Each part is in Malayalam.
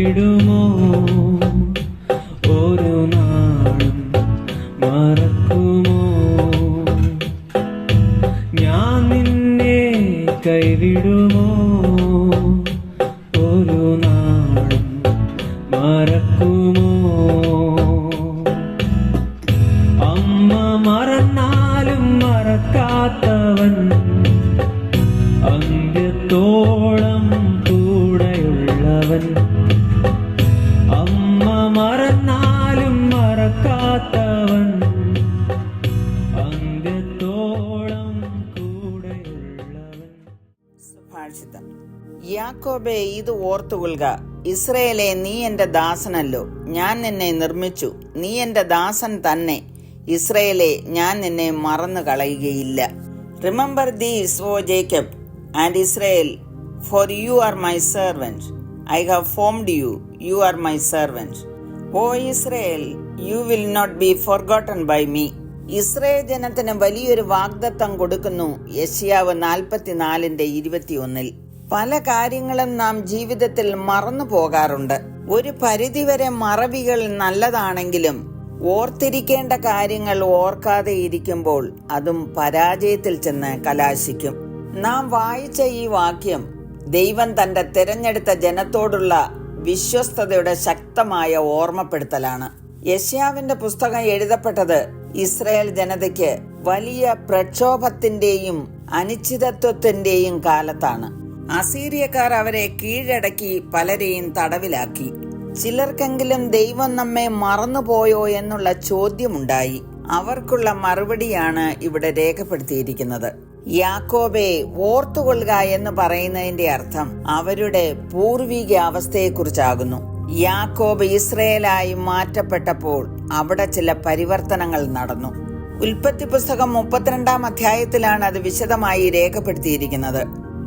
കൈവിടുമോ ഓരോ നാളും മറക്കുമോ? ഞാൻ നിന്നെ കൈവിടുമോ? ഓരോ നാളും മറക്കുമോ? അമ്മ മറന്നാലും മറക്കാത്തവൻ അന്ത്യത്തോളം കൂടെയുള്ളവൻ. അമ്മ മറന്നാലും മറക്കാത്തവൻ അന്ത്യത്തോളം കൂടെയുള്ളവൻ. സുഭാഷിതം യാക്കോബെ ഇത് ഓർത്തുകൊള്ളുക ഇസ്രയേലെ നീ എന്റെ ദാസനല്ലോ. ഞാൻ നിന്നെ നിർമ്മിച്ചു. നീ എന്റെ ദാസൻ തന്നെ. ഇസ്രയേലെ ഞാൻ നിന്നെ മറന്നു കളയുകയില്ല. Remember these O Jacob and Israel for you are my servant I have formed you you are my servant O Israel you will not be forgotten by me Israel ജനത്തിന് വലിയൊരു വാഗ്ദത്തം കൊടുക്കുന്നു യശിയാവ് നാൽപ്പത്തിനാലിന്റെ ഇരുപത്തിയൊന്നിൽ. പല കാര്യങ്ങളും നാം ജീവിതത്തിൽ മറന്നു പോകാറുണ്ട്. ഒരു പരിധിവരെ മറവികൾ നല്ലതാണെങ്കിലും ഓർത്തിരിക്കേണ്ട കാര്യങ്ങൾ ഓർക്കാതെ ഇരിക്കുമ്പോൾ അതും പരാജയത്തിൽ ചെന്ന് കലാശിക്കും. നാം വായിച്ച ഈ വാക്യം ദൈവം തന്റെ തിരഞ്ഞെടുത്ത ജനത്തോടുള്ള വിശ്വസ്തതയുടെ ശക്തമായ ഓർമ്മപ്പെടുത്തലാണ്. യശ്യാവിന്റെ പുസ്തകം എഴുതപ്പെട്ടത് ഇസ്രയേൽ ജനതയ്ക്ക് വലിയ പ്രക്ഷോഭത്തിന്റെയും അനിശ്ചിതത്വത്തിന്റെയും കാലത്താണ്. അസീറിയക്കാർ അവരെ കീഴടക്കി പലരെയും തടവിലാക്കി. ചിലർക്കെങ്കിലും ദൈവം നമ്മെ മറന്നുപോയോ എന്നുള്ള ചോദ്യമുണ്ടായി. അവർക്കുള്ള മറുപടിയാണ് ഇവിടെ രേഖപ്പെടുത്തിയിരിക്കുന്നത്. യാക്കോബെ ഓർത്തുകൊള്ളുക എന്ന് പറയുന്നതിന്റെ അർത്ഥം അവരുടെ പൂർവിക അവസ്ഥയെക്കുറിച്ചാകുന്നു യാക്കോബ് ഇസ്രയേലായി മാറ്റപ്പെട്ടപ്പോൾ അവിടെ ചില പരിവർത്തനങ്ങൾ നടന്നു. ഉൽപ്പത്തി പുസ്തകം മുപ്പത്തിരണ്ടാം അധ്യായത്തിലാണ് അത് വിശദമായി രേഖപ്പെടുത്തിയിരിക്കുന്നത്.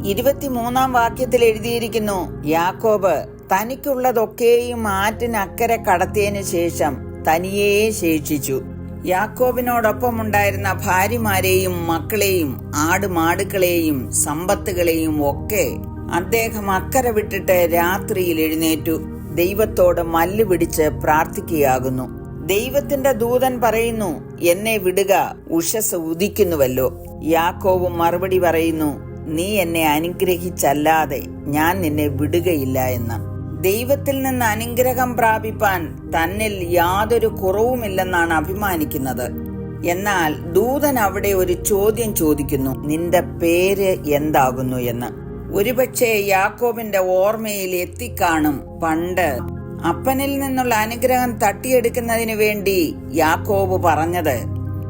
ഇരുപത്തിമൂന്നാം വാക്യത്തിൽ എഴുതിയിരിക്കുന്നു യാക്കോബ് തനിക്കുള്ളതൊക്കെയും ആറ്റിനക്കരെ കടത്തിയതിനു ശേഷം തനിയേ ശേഷിച്ചു. യാക്കോബിനോടൊപ്പം ഉണ്ടായിരുന്ന ഭാര്യമാരെയും മക്കളെയും ആടുമാടുക്കളെയും സമ്പത്തുകളെയും ഒക്കെ അദ്ദേഹം അക്കരെ വിട്ടിട്ട് രാത്രിയിൽ എഴുന്നേറ്റു. ദൈവത്തോട് മല്ല് പിടിച്ച് പ്രാർത്ഥിക്കുകയാകുന്നു. ദൈവത്തിന്റെ ദൂതൻ പറയുന്നു എന്നെ വിടുക ഉഷസ് ഉദിക്കുന്നുവല്ലോ. യാക്കോവ് മറുപടി പറയുന്നു നീ എന്നെ അനുഗ്രഹിച്ചല്ലാതെ ഞാൻ നിന്നെ വിടുകയില്ല എന്ന്. ദൈവത്തിൽ നിന്ന് അനുഗ്രഹം പ്രാപിപ്പാൻ തന്നിൽ യാതൊരു കുറവുമില്ലെന്നാണ് അഭിമാനിക്കുന്നത്. എന്നാൽ ദൂതൻ അവിടെ ഒരു ചോദ്യം ചോദിക്കുന്നു നിന്റെ പേര് എന്താകുന്നു? എന്ന്. ഒരുപക്ഷെ യാക്കോബിന്റെ ഓർമ്മയിൽ എത്തിക്കാണും. പണ്ട് അപ്പനിൽ നിന്നുള്ള അനുഗ്രഹം തട്ടിയെടുക്കുന്നതിന് വേണ്ടി യാക്കോബ് പറഞ്ഞത്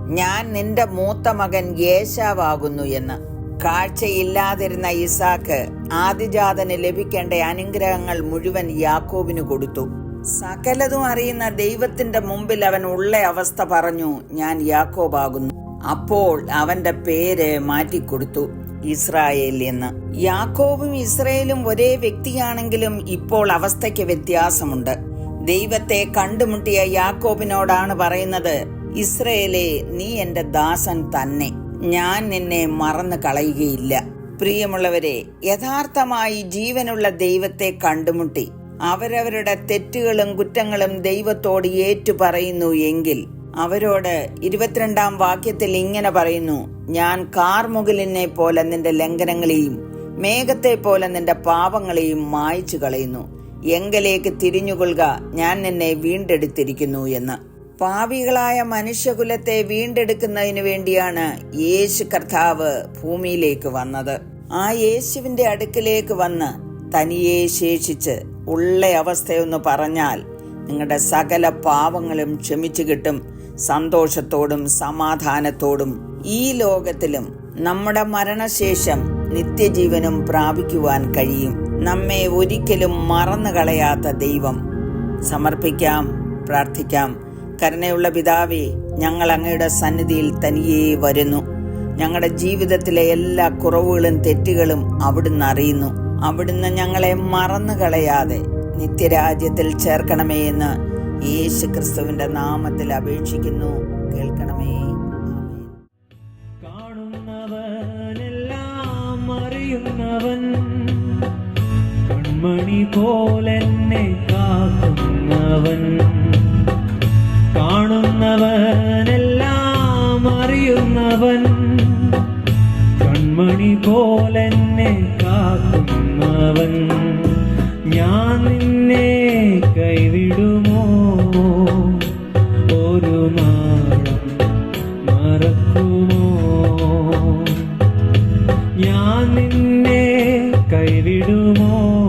ഞാൻ നിന്റെ മൂത്ത മകൻ യേശാവാകുന്നു എന്ന്. കാഴ്ചയില്ലാതിരുന്ന ഇസാക്ക് ആദിജാതന് ലഭിക്കേണ്ട അനുഗ്രഹങ്ങൾ മുഴുവൻ യാക്കോബിന് കൊടുത്തു. സകലതും അറിയുന്ന ദൈവത്തിന്റെ മുമ്പിൽ അവൻ ഉള്ള അവസ്ഥ പറഞ്ഞു ഞാൻ യാക്കോബാകുന്നു. അപ്പോൾ അവന്റെ പേര് മാറ്റിക്കൊടുത്തു ഇസ്രായേൽ എന്ന്. യാക്കോബും ഇസ്രായേലും ഒരേ വ്യക്തിയാണെങ്കിലും ഇപ്പോൾ അവസ്ഥയ്ക്ക് വ്യത്യാസമുണ്ട്. ദൈവത്തെ കണ്ടുമുട്ടിയ യാക്കോബിനോടാണ് പറയുന്നത് ഇസ്രയേലെ നീ എന്റെ ദാസൻ തന്നെ. ഞാൻ നിന്നെ മറന്നു കളയുകയില്ല പ്രിയമുള്ളവരെ യഥാർത്ഥമായി ജീവനുള്ള ദൈവത്തെ കണ്ടുമുട്ടി. അവരവരുടെ തെറ്റുകളും കുറ്റങ്ങളും ദൈവത്തോട് ഏറ്റു പറയുന്നു എങ്കിൽ അവരോട് ഇരുപത്തിരണ്ടാം വാക്യത്തിൽ ഇങ്ങനെ പറയുന്നു ഞാൻ കാർമുകിലിനെ പോലെ നിന്റെ ലംഘനങ്ങളെയും മേഘത്തെ പോലെ നിന്റെ പാപങ്ങളെയും മായ്ച്ചു കളയുന്നു എങ്കലേക്ക് തിരിഞ്ഞുകൊള്ളുക ഞാൻ നിന്നെ വീണ്ടെടുത്തിരിക്കുന്നു എന്ന്. പാപികളായ മനുഷ്യകുലത്തെ വീണ്ടെടുക്കുന്നതിനു വേണ്ടിയാണ് യേശു കർത്താവ് ഭൂമിയിലേക്ക് വന്നത്. ആ യേശുവിന്റെ അടുക്കിലേക്ക് വന്ന് തനിയെ ശേഷിച്ച് ഉള്ള അവസ്ഥയൊന്ന് പറഞ്ഞാൽ നിങ്ങളുടെ സകല പാവങ്ങളും ക്ഷമിച്ചു കിട്ടും സന്തോഷത്തോടും സമാധാനത്തോടും ഈ ലോകത്തിലും നമ്മുടെ മരണശേഷം നിത്യജീവനും പ്രാപിക്കുവാൻ കഴിയും. നമ്മെ ഒരിക്കലും മറന്നു കളയാത്ത ദൈവം. സമർപ്പിക്കാം പ്രാർത്ഥിക്കാം. കരുണയുള്ള പിതാവേ ഞങ്ങൾ അങ്ങയുടെ സന്നിധിയിൽ തനിയേ വരുന്നു. ഞങ്ങളുടെ ജീവിതത്തിലെ എല്ലാ കുറവുകളും തെറ്റുകളും അവിടുന്ന് അറിയുന്നു. അവിടുന്ന് ഞങ്ങളെ മറന്നു കളയാതെ നിത്യരാജ്യത്തിൽ ചേർക്കണമേ എന്ന് യേശു ക്രിസ്തുവിന്റെ നാമത്തിൽ അപേക്ഷിക്കുന്നു. കേൾക്കണമേ. കാണുന്നവനെല്ലാം അറിയുന്നവൻ പോലെന്നെ കാക്കുന്നവൻ. ഞാൻ നിന്നെ കൈവിടുമോ? ഒരു നാളം മറക്കുമോ? ഞാൻ നിന്നെ കൈവിടുമോ?